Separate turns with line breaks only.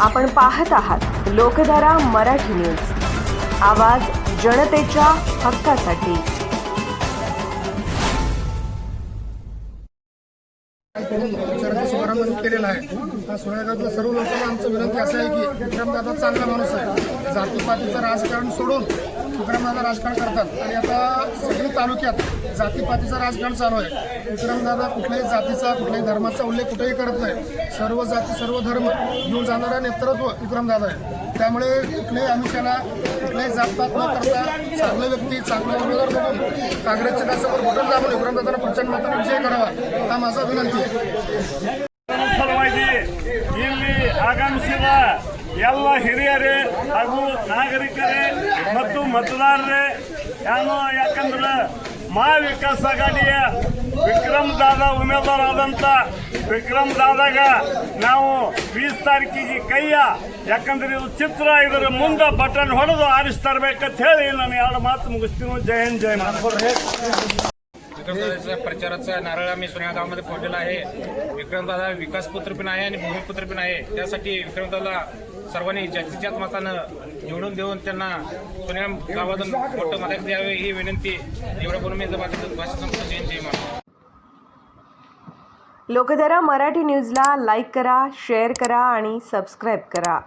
आपण पाहत आहात लोकधारा मराठी न्यूज. आवाज जनतेच्या हक्कासाठी.
केलेला आहे. त्या सोहळ्यातल्या सर्व लोकांना आमचं विनंती असं आहे की विक्रमदादा चांगला माणूस आहे. जातीपातीचं राजकारण सोडून विक्रमदादा राजकारण करतात. आणि आता सगळे तालुक्यात जातीपातीचं राजकारण चालू आहे. विक्रमदादा कुठल्याही जातीचा कुठल्याही धर्माचा उल्लेख कुठेही करत नाही. सर्व जाती सर्व धर्म घेऊन जाणारा नेतृत्व विक्रमदादा आहे. त्यामुळे कुठल्याही आमिषाला कुठल्याही जातपात न करता चांगले व्यक्ती चांगला उमेदवार बनवून काँग्रेसच्या त्यासमोर भोटून दाखवून विक्रमदादाला प्रचंड मात्र विजय करावा हा माझा विनंती आहे.
आगामी ಎಲ್ಲ ಹಿರಿಯರೇ ಹಾಗೂ ನಾಗರಿಕರೇ ಮತ್ತು ಮತದಾರರೇ ಏನು ಯಾಕಂದ್ರೆ ಮಹಾ ವಿಕಾಸ್ ಆಘಾಡಿಯ ವಿಕ್ರಮ್ ದಾದಾ ಉಮೇದುವಾರಾದಂಥ ವಿಕ್ರಮ್ ದಾದಾಗ ನಾವು ಬೀಸ್ ತಾರೀಕಿಗೆ ಕೈಯ ಯಾಕಂದ್ರೆ ಇದು ಚಿತ್ರ ಇದರ ಮುಂದೆ ಬಟನ್ ಹೊಡೆದು ಆರಿಸ್ತಾ ಇರ್ಬೇಕಂತ ಹೇಳಿ ನಾನು ಎರಡು ಮಾತು ಮುಗಿಸ್ತೀನಿ ಜೈ ಹಿಂದ್ ಜೈ ಮಾತಾ
विक्रमदादाच्या प्रचाराचा नारळ आम्ही सोन्या गावामध्ये फोडलेला आहे विक्रमदादा विकासपुत्र पण आहे आणि भूमिपुत्र पण आहे त्यासाठी विक्रमदादा सर्वांनी जास्तीत जास्त मतानं निवडून देऊन त्यांना सोन्या गावातून मोठं मदत द्यावे ही विनंती. एवढं बोलून मी भाषण संपतो जय
लोकधारा मराठी न्यूजला लाईक करा शेअर करा आणि सबस्क्राईब करा.